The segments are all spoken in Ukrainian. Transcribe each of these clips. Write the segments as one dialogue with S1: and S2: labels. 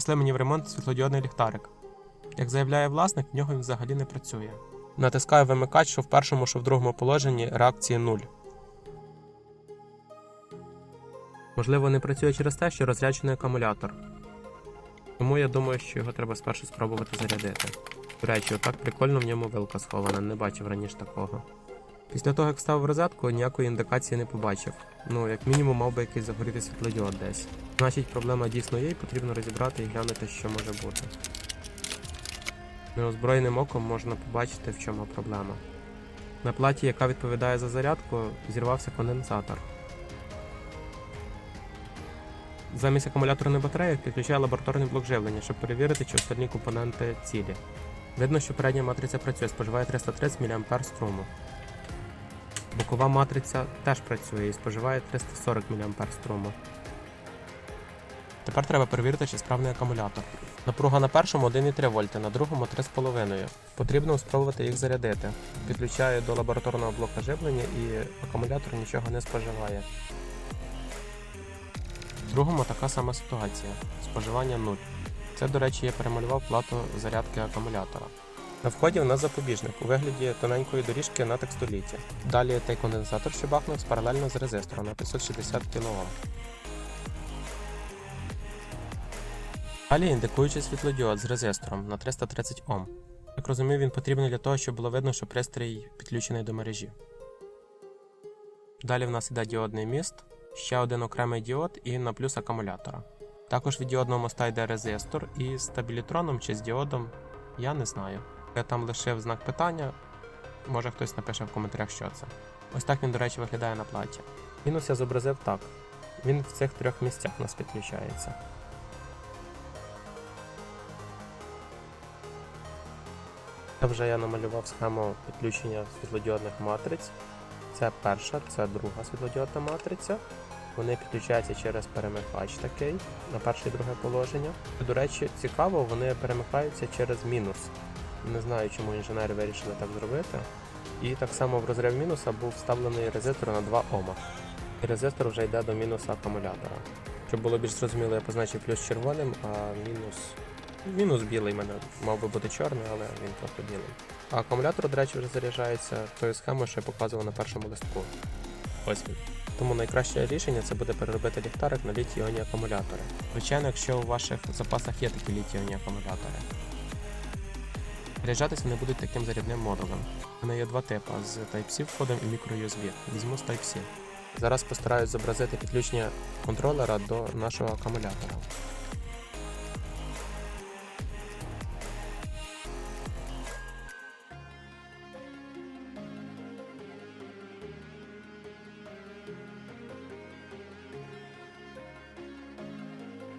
S1: Принесли мені в ремонт світлодіодний ліхтарик. Як заявляє власник, в нього він взагалі не працює. Натискаю вимикач, що в першому, що в другому положенні реакції 0. Можливо, не працює через те, що розряджений акумулятор. Тому я думаю, що його треба спершу спробувати зарядити. До речі, отак прикольно в ньому вилка схована, не бачив раніше такого. Після того, як став в розетку, ніякої індикації не побачив. Ну, як мінімум, мав би якийсь загоріти світлодіод десь. Значить, проблема дійсно є і потрібно розібрати і глянути, що може бути. Неозброєним оком можна побачити, в чому проблема. На платі, яка відповідає за зарядку, зірвався конденсатор. Замість акумуляторної батареї підключаю лабораторний блок живлення, щоб перевірити, чи остальні компоненти цілі. Видно, що передня матриця працює, споживає 330 мА струму. Бокова матриця теж працює і споживає 340 мА струму. Тепер треба перевірити, чи справний акумулятор. Напруга на першому 1,3 вольти, на другому 3,5. Потрібно спробувати їх зарядити. Підключаю до лабораторного блока живлення і акумулятор нічого не споживає. В другому така сама ситуація. Споживання 0. Це, до речі, я перемалював плату зарядки акумулятора. На вході у нас запобіжник у вигляді тоненької доріжки на текстоліті. Далі той конденсатор, що бахнув паралельно з резистором на 560 кОм. Далі індикуючий світлодіод з резистором на 330 Ом. Як розумію, він потрібний для того, щоб було видно, що пристрій підключений до мережі. Далі в нас іде діодний міст, ще один окремий діод і на плюс акумулятора. Також від діодного моста йде резистор і з стабілітроном чи з діодом я не знаю. Я там лишив знак питання, може хтось напише в коментарях, що це. Ось так він, до речі, виглядає на платі. Мінус я зобразив так. Він в цих трьох місцях нас підключається. Це вже я намалював схему підключення світлодіодних матриць. Це перша, це друга світлодіодна матриця. Вони підключаються через перемикач такий на перше і друге положення. До речі, цікаво, вони перемикаються через мінус. Не знаю, чому інженери вирішили так зробити. І так само в розрив мінуса був вставлений резистор на 2 Ома. І резистор вже йде до мінуса акумулятора. Щоб було більш зрозуміло, я позначив плюс червоним, а мінус. Мінус білий мене мав би бути чорний, але він просто білий. А акумулятор, до речі, вже заряджається тою схемою, що я показував на першому листку. Ось він. Тому найкраще рішення це буде переробити ліхтарик на літій-іонні акумулятори. Звичайно, якщо у ваших запасах є такі літій-іонні акумулятори. Заряджатися вони будуть таким зарядним модулем. У мене є два типи з Type-C входом і microUSB. Візьму з Type-C. Зараз постараюсь зобразити підключення контролера до нашого акумулятора.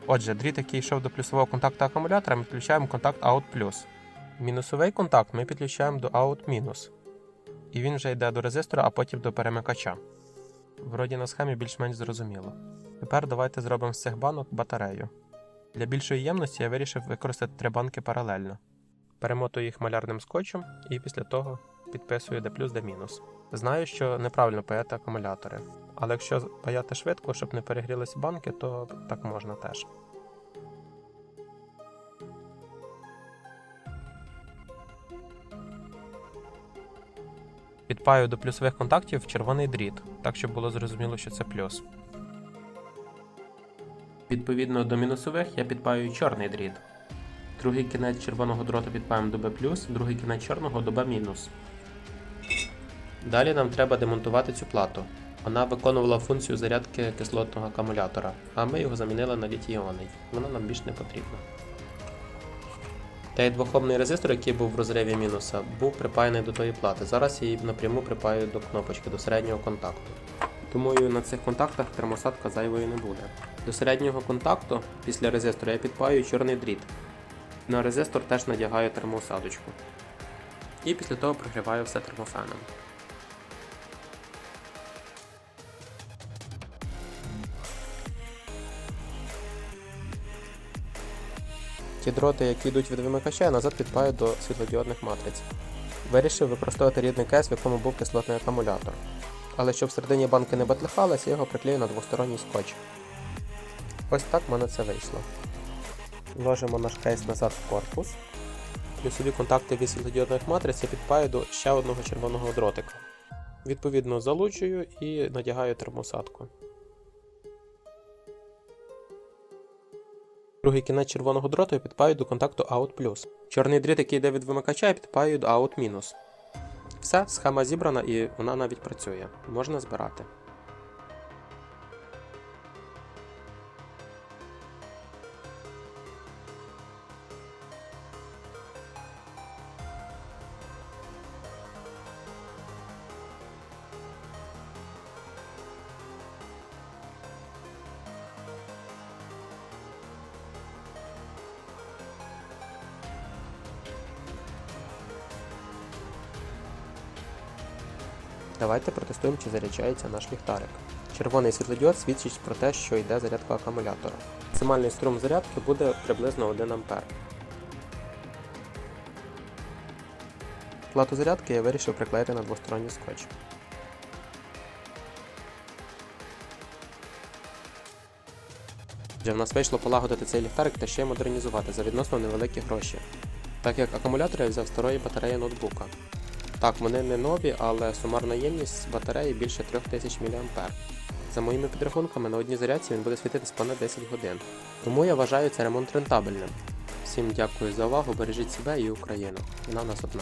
S1: Отже, дріт, який йшов до плюсового контакту акумулятора, ми підключаємо контакт Out+. Мінусовий контакт ми підключаємо до Out-. І він вже йде до резистора, а потім до перемикача. Вроді на схемі більш-менш зрозуміло. Тепер давайте зробимо з цих банок батарею. Для більшої ємності я вирішив використати три банки паралельно. Перемотую їх малярним скотчем і після того підписую де плюс, де мінус. Знаю, що неправильно паяти акумулятори, але якщо паяти швидко, щоб не перегрілися банки, то так можна теж. Підпаю до плюсових контактів червоний дріт, так щоб було зрозуміло, що це плюс. Відповідно до мінусових я підпаю чорний дріт. Другий кінець червоного дроту підпаємо до B+, другий кінець чорного до B-. Далі нам треба демонтувати цю плату. Вона виконувала функцію зарядки кислотного акумулятора, а ми його замінили на літій-іонний. Воно нам більш не потрібно. Той двохомний резистор, який був в розриві мінуса, був припаяний до тої плати. Зараз я її напряму припаю до кнопочки, до середнього контакту. Думаю, на цих контактах термосадка зайвої не буде. До середнього контакту після резистора я підпаю чорний дріт. На резистор теж надягаю термоусадочку. І після того прогріваю все термофеном. Ті дроти, які йдуть від вимикача, назад підпаю до світлодіодних матриць. Вирішив використовувати рідний кейс, в якому був кислотний акумулятор. Але щоб всередині банки не батлихалось, я його приклею на двосторонній скотч. Ось так в мене це вийшло. Вложимо наш кейс назад в корпус. Плюсові контакти від світлодіодної матриці підпаю до ще одного червоного дротика. Відповідно, залучую і надягаю термосадку. Другий кінець червоного дроту я підпаю до контакту Out+. Чорний дріт, який йде від вимикача, я підпаю до Out-. Все, схема зібрана і вона навіть працює. Можна збирати. Давайте протестуємо, чи заряджається наш ліхтарик. Червоний світлодіод свідчить про те, що йде зарядка акумулятора. Максимальний струм зарядки буде приблизно 1 А. Плату зарядки я вирішив приклеїти на двосторонній скотч. Вже в нас вийшло полагодити цей ліхтарик та ще й модернізувати за відносно невеликі гроші, так як акумулятор я взяв старої батареї ноутбука. Так, вони не нові, але сумарна ємність батареї більше 3000 мА. За моїми підрахунками, на одній зарядці він буде світитись понад 10 годин. Тому я вважаю цей ремонт рентабельним. Всім дякую за увагу, бережіть себе і Україну. Вона нас одна.